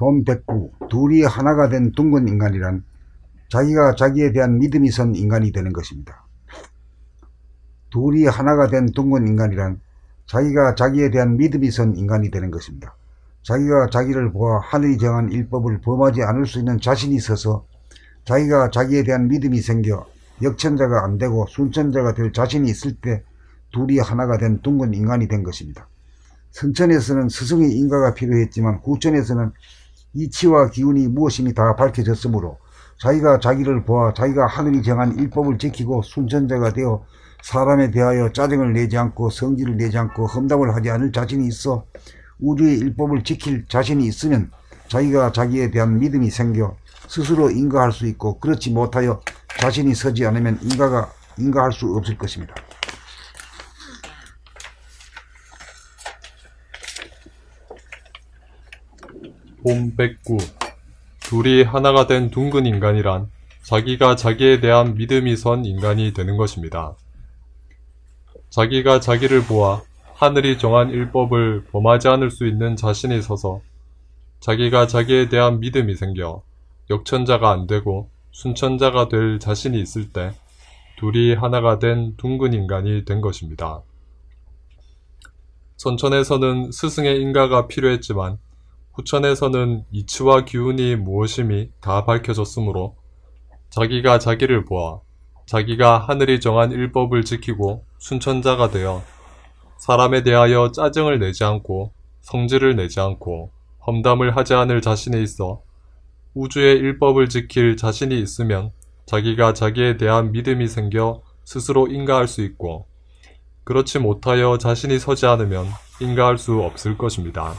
돈 백구 둘이 하나가 된 둥근 인간이란 자기가 자기에 대한 믿음이 선 인간이 되는 것입니다. 둘이 하나가 된 둥근 인간이란 자기가 자기에 대한 믿음이 선 인간이 되는 것입니다. 자기가 자기를 보아 하늘이 정한 일법을 범하지 않을 수 있는 자신이 있어서 자기가 자기에 대한 믿음이 생겨 역천자가 안 되고 순천자가 될 자신이 있을 때 둘이 하나가 된 둥근 인간이 된 것입니다. 선천에서는 스승의 인가가 필요했지만 후천에서는 이치와 기운이 무엇임이 다 밝혀졌으므로 자기가 자기를 보아 자기가 하늘이 정한 일법을 지키고 순천자가 되어 사람에 대하여 짜증을 내지 않고 성질을 내지 않고 험담을 하지 않을 자신이 있어 우주의 일법을 지킬 자신이 있으면 자기가 자기에 대한 믿음이 생겨 스스로 인가할 수 있고 그렇지 못하여 자신이 서지 않으면 인가가 인가할 수 없을 것입니다. 봄백구 둘이 하나가 된 둥근 인간이란 자기가 자기에 대한 믿음이 선 인간이 되는 것입니다. 자기가 자기를 보아 하늘이 정한 일법을 범하지 않을 수 있는 자신이 서서 자기가 자기에 대한 믿음이 생겨 역천자가 안 되고 순천자가 될 자신이 있을 때 둘이 하나가 된 둥근 인간이 된 것입니다. 선천에서는 스승의 인가가 필요했지만 후천에서는 이치와 기운이 무엇임이 다 밝혀졌으므로 자기가 자기를 보아 자기가 하늘이 정한 일법을 지키고 순천자가 되어 사람에 대하여 짜증을 내지 않고 성질을 내지 않고 험담을 하지 않을 자신이 있어 우주의 일법을 지킬 자신이 있으면 자기가 자기에 대한 믿음이 생겨 스스로 인가할 수 있고 그렇지 못하여 자신이 서지 않으면 인가할 수 없을 것입니다.